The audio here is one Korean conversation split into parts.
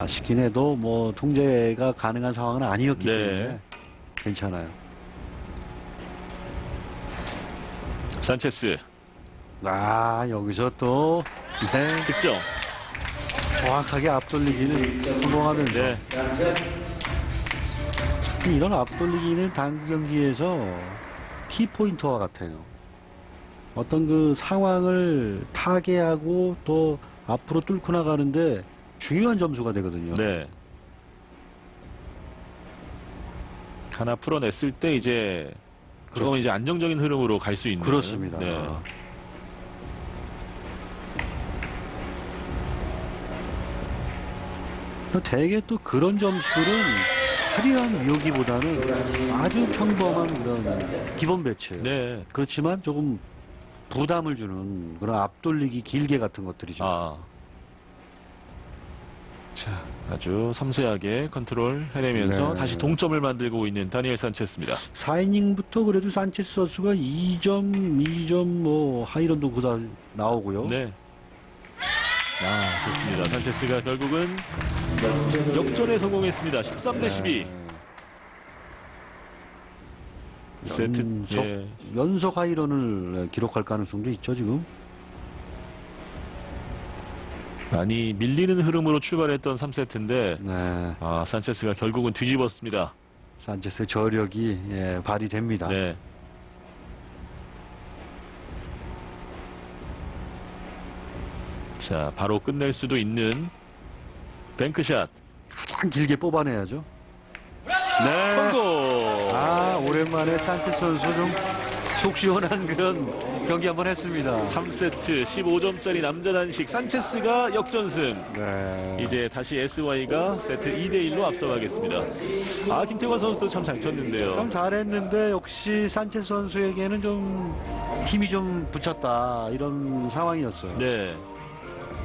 아쉽긴 해도 뭐 통제가 가능한 상황은 아니었기 네. 때문에 괜찮아요. 산체스 아 여기서 또 네, 득점. 정확하게 앞돌리기는 성공하면서 네. 이런 앞돌리기는 당구 경기에서 키포인트와 같아요. 어떤 그 상황을 타개하고 또 앞으로 뚫고 나가는데 중요한 점수가 되거든요. 네. 하나 풀어냈을 때 이제 그건 그렇죠. 이제 안정적인 흐름으로 갈 수 있는 그렇습니다. 네. 대개 또 그런 점수들은 화려한 묘기보다는 아주 평범한 그런 기본 배치예요. 네. 그렇지만 조금 부담을 주는 그런 앞돌리기 길게 같은 것들이죠. 아. 자, 아주 섬세하게 컨트롤 해내면서 네. 다시 동점을 만들고 있는 다니엘 산체스입니다. 4이닝부터 그래도 산체스 선수가 2점, 2점 뭐 하이런도 그다 나오고요. 네. 아, 좋습니다. 산체스가 결국은 역전에 성공했습니다. 13대 12. 세트 연속, 예. 연속 하이런을 기록할 가능성도 있죠, 지금. 많이 밀리는 흐름으로 출발했던 3세트인데 네. 아, 산체스가 결국은 뒤집었습니다. 산체스의 저력이 예, 발휘됩니다. 네. 자, 바로 끝낼 수도 있는 뱅크샷 가장 길게 뽑아내야죠. 네. 성공. 아, 오랜만에 산체스 선수 좀 속 시원한 그런 경기 한번 했습니다. 3세트 15점짜리 남자 단식 산체스가 역전승. 네. 이제 다시 SY가 세트 2대 1로 앞서가겠습니다. 아, 김태관 선수도 참 잘 쳤는데요. 참 잘했는데 역시 산체스 선수에게는 좀 힘이 좀 붙였다 이런 상황이었어요. 네.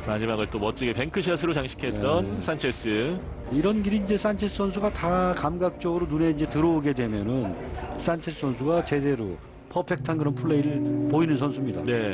마지막을 또 멋지게 뱅크샷으로 장식했던 네. 산체스. 이런 길이 이제 산체스 선수가 다 감각적으로 눈에 이제 들어오게 되면은 산체스 선수가 제대로 퍼펙트한 그런 플레이를 보이는 선수입니다. 네.